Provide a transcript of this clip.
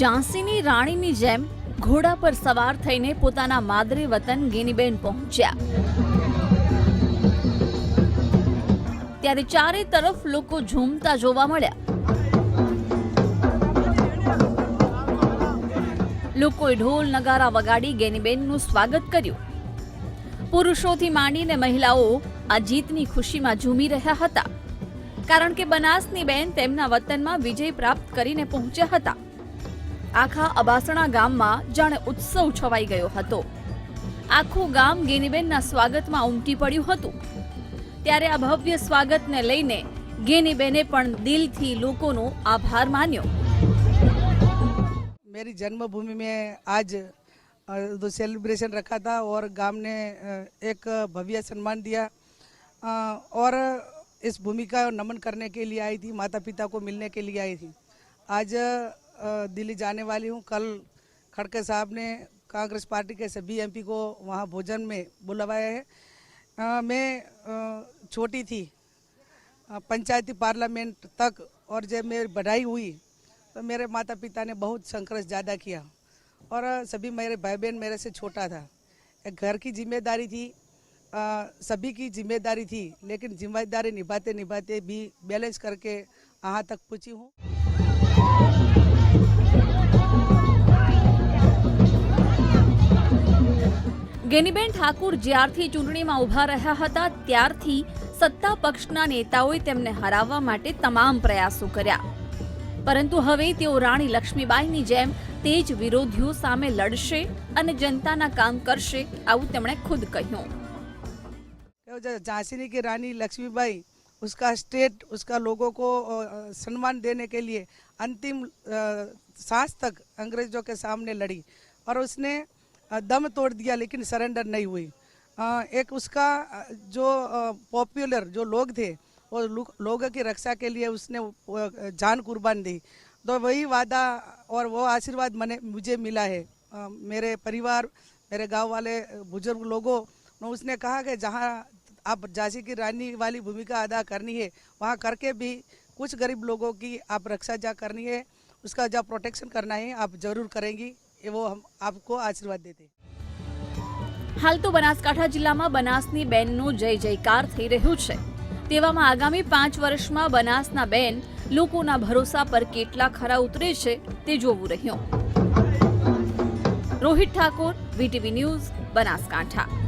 ઝાંસીની રાણીની જેમ ઘોડા પર સવાર થઈને પોતાના માદરે વતન ગેનીબેન પહોંચ્યા. ત્યારે ચારે તરફ લોકો ઝૂમતા જોવા મળ્યા. લોકોએ ઢોલ નગારા વગાડી ગેનીબેનનું સ્વાગત કર્યું. પુરુષોથી માંડીને મહિલાઓ આ જીતની ખુશીમાં ઝૂમી રહ્યા હતા. કારણ કે બનાસની બેન તેમના વતનમાં વિજય પ્રાપ્ત કરીને પહોંચ્યા હતા. આખા અબાસણા ગામમાં જાણે ઉત્સવ છવાઈ ગયો હતો આખું ગામ ગેનીબેનના સ્વાગતમાં ઉમટી પડ્યું હતું ત્યારે આ ભવ્ય સ્વાગતને લઈને ગેનીબેને પણ દિલથી લોકોનો આભાર માન્યો मेरी जन्मभूमि में आज अ, तो सेलिब्रेशन रखा था और गांव ने अ, एक भव्य सम्मान दिया अ, और इस भूमि का नमन करने के लिए आई थी माता पिता को मिलने के लिए आई थी आज अ, दिल्ली जाने वाली हूँ। कल खड़के साहब ने कांग्रेस पार्टी के सभी एमपी को वहाँ भोजन में बुलवाया है। मैं छोटी थी। पंचायती पार्लियामेंट तक और जब मेरी बढ़ाई हुई तो मेरे माता पिता ने बहुत संघर्ष ज़्यादा किया और सभी मेरे भाई बहन मेरे से छोटा था। एक घर की ज़िम्मेदारी थी अ, सभी की ज़िम्मेदारी थी लेकिन ज़िम्मेदारी निभाते निभाते भी बैलेंस करके यहाँ तक पहुँची हूँ। ગેનીબેન ઠાકુર જ્યારથી ચૂંટણીમાં ઊભા રહ્યા હતા ત્યારથી સત્તા પક્ષના નેતાઓએ તેમને હરાવવા માટે તમામ પ્રયાસો કર્યા પરંતુ હવે તેઓ રાણી લક્ષ્મીબાઈની જેમ તે જ વિરોધીઓ સામે લડશે અને જનતાના કામ કરશે આવું તેમણે ખુદ કહ્યું तो जो झांसी की रानी लक्ष्मीबाई उसका स्टेट उसका लोगों को अ, सम्मान देने के लिए अंतिम अ, सांस तक अंग्रेजों के सामने लड़ी और उसने अ, दम तोड़ दिया, लेकिन सरेंडर नहीं हुई। एक उसका जो पॉपुलर जो लोग थे लो- लोगों की रक्षा के लिए उसने जान कुर्बान दी। तो वही वादा और वो आशीर्वाद मैंने, मुझे मिला है। मेरे परिवार, मेरे गाँव वाले, बुज़ुर्ग लोगों ने उसने कहा कि जहाँ आप झांसी की रानी वाली भूमिका अदा करनी है, वहाँ करके भी कुछ गरीब लोगों की आप रक्षा जा करनी है, उसका जब प्रोटेक्शन करना है, आप ज़रूर करेंगी। એવો હમ આપકો આશીર્વાદ દેતે. હાલ તો બનાસકાંઠા જિલ્લામાં બનાસની બેનનું જય જયકાર થઈ રહ્યું છે. તેવામાં આગામી પાંચ વર્ષમાં બનાસના બેન લોકોના ભરોસા પર કેટલા ખરા ઉતરે છે તે જોવું રહ્યું. Rohit Thakor, VTV news, Banaskantha.